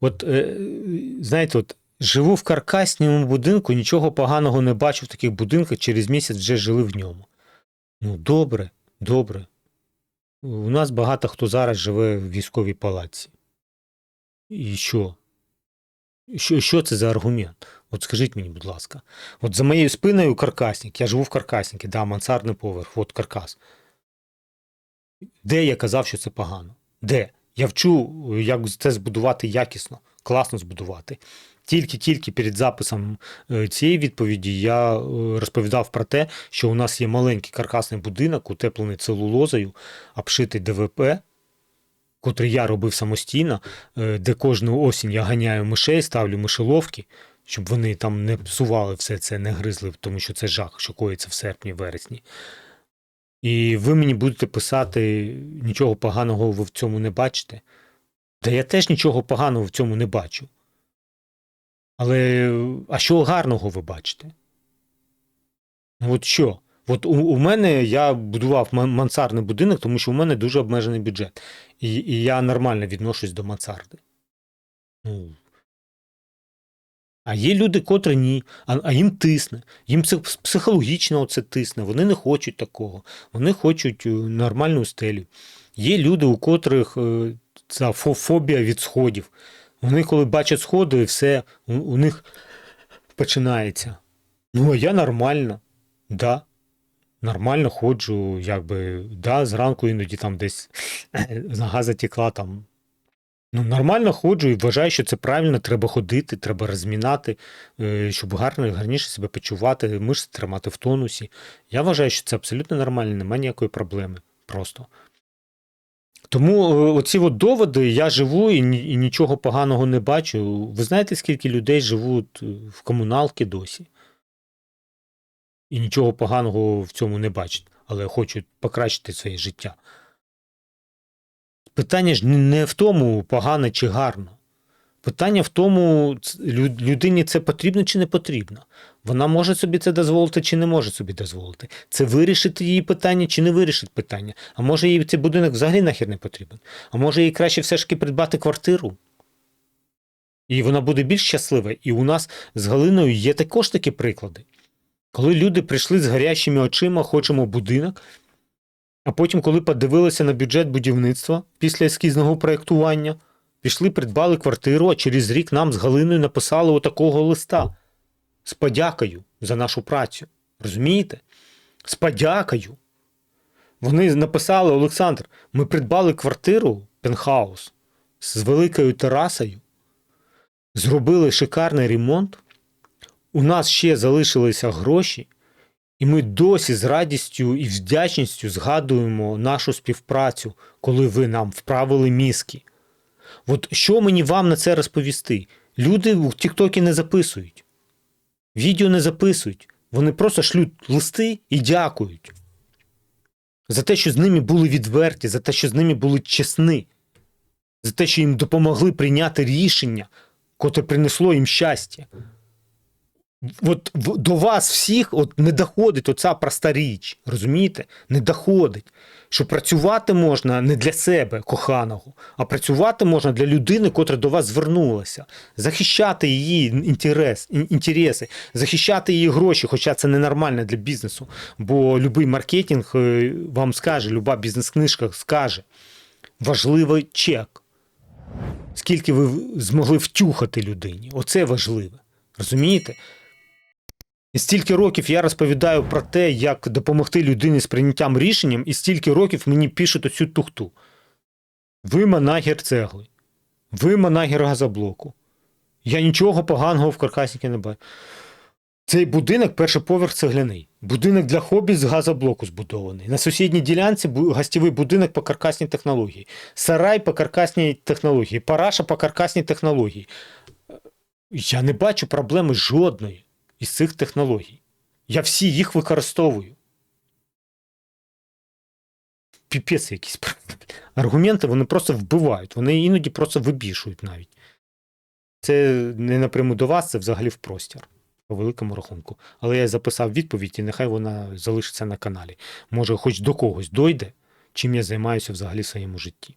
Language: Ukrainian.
От, е, знаєте, от живу в каркасному будинку, нічого поганого не бачу в таких будинках, через місяць вже жили в ньому. Ну, добре, добре. У нас багато хто зараз живе в військовій палаці. І що? Що, що це за аргумент? От скажіть мені, будь ласка. От за моєю спиною каркасник, я живу в каркаснику, да, мансардний поверх, от каркас. Де я казав, що це погано? Де? Я вчу, як це збудувати якісно, класно збудувати. Тільки-тільки перед записом е, цієї відповіді я е, розповідав про те, що у нас є маленький каркасний будинок, утеплений целулозою, обшитий ДВП, котрий я робив самостійно, е, де кожну осінь я ганяю мишей, ставлю мишеловки, щоб вони там не псували все це, не гризли, тому що це жах, що коїться в серпні, вересні. І ви мені будете писати, нічого поганого ви в цьому не бачите. Та я теж нічого поганого в цьому не бачу. Але а що гарного ви бачите? Ну, От що? От у, у мене я будував ман- мансардний будинок, тому що у мене дуже обмежений бюджет. І, і я нормально відношусь до мансарди. Ну. А є люди, котрі ні, а, а їм тисне. Їм психологічно це тисне. Вони не хочуть такого. Вони хочуть е, нормальну стелю. Є люди, у котрих е, ця фобія від сходів. Вони, коли бачать сходи, все, у, них починається. Ну, а я нормально, да. Нормально ходжу, якби, да, зранку іноді там десь нога затекла там. Ну, нормально ходжу і вважаю, що це правильно, треба ходити, треба розмінати, е, щоб гарно, гарніше себе почувати, мишці тримати в тонусі. Я вважаю, що це абсолютно нормально, немає ніякої проблеми. Просто. Тому е, оці от доводи, я живу і, і нічого поганого не бачу. Ви знаєте, скільки людей живуть е, в комуналки досі? І нічого поганого в цьому не бачать, але хочуть покращити своє життя. Питання ж не- в тому, погано чи гарно. Питання в тому, людині це потрібно чи не потрібно. Вона може собі це дозволити чи не може собі дозволити. Це вирішить її питання чи не вирішить питання. А може їй цей будинок взагалі нахер не потрібен. А може їй краще все ж таки придбати квартиру. І вона буде більш щаслива. І у нас з Галиною є також такі приклади. Коли люди прийшли з гарячими очима, хочемо будинок, а потім, коли подивилися на бюджет будівництва після ескізного проєктування, пішли, придбали квартиру, а через рік нам з Галиною написали отакого листа з подякою за нашу працю. Розумієте? З подякою. Вони написали: Олександр, ми придбали квартиру пентхаус з великою терасою, зробили шикарний ремонт. У нас ще залишилися гроші, і ми досі з радістю і вдячністю згадуємо нашу співпрацю, коли ви нам вправили мізки. От що мені вам на це розповісти? Люди в Тіктокі не записують, відео не записують. Вони просто шлють листи і дякують. За те, що з ними були відверті, за те, що з ними були чесні, за те, що їм допомогли прийняти рішення, котре принесло їм щастя. От до вас всіх от не доходить оця проста річ, розумієте? Не доходить. Що працювати можна не для себе, коханого, а працювати можна для людини, котра до вас звернулася, захищати її інтерес, інтереси, захищати її гроші, хоча це ненормально для бізнесу. Бо будь-який маркетинг е, вам скаже, люба бізнес-книжка скаже, важливий чек. Скільки ви змогли втюхати людині? Оце важливе. Розумієте? І стільки років я розповідаю про те, як допомогти людині з прийняттям рішенням, і стільки років мені пишуть оцю тухту. Ви манагер цегли, ви манагер газоблоку. Я нічого поганого в каркаснику не бачу. Цей будинок перший поверх цегляний. Будинок для хобі з газоблоку збудований. На сусідній ділянці гостєвий будинок по каркасній технології. Сарай по каркасній технології. Параша по каркасній технології. Я не бачу проблеми жодної із цих технологій. Я всі їх використовую. Піпець якийсь. Аргументи вони просто вбивають, вони іноді просто вибішують навіть. Це не напряму до вас, це взагалі в простір, по великому рахунку. Але я записав відповідь, і нехай вона залишиться на каналі. Може, хоч до когось дойде, чим я займаюся взагалі в своєму житті.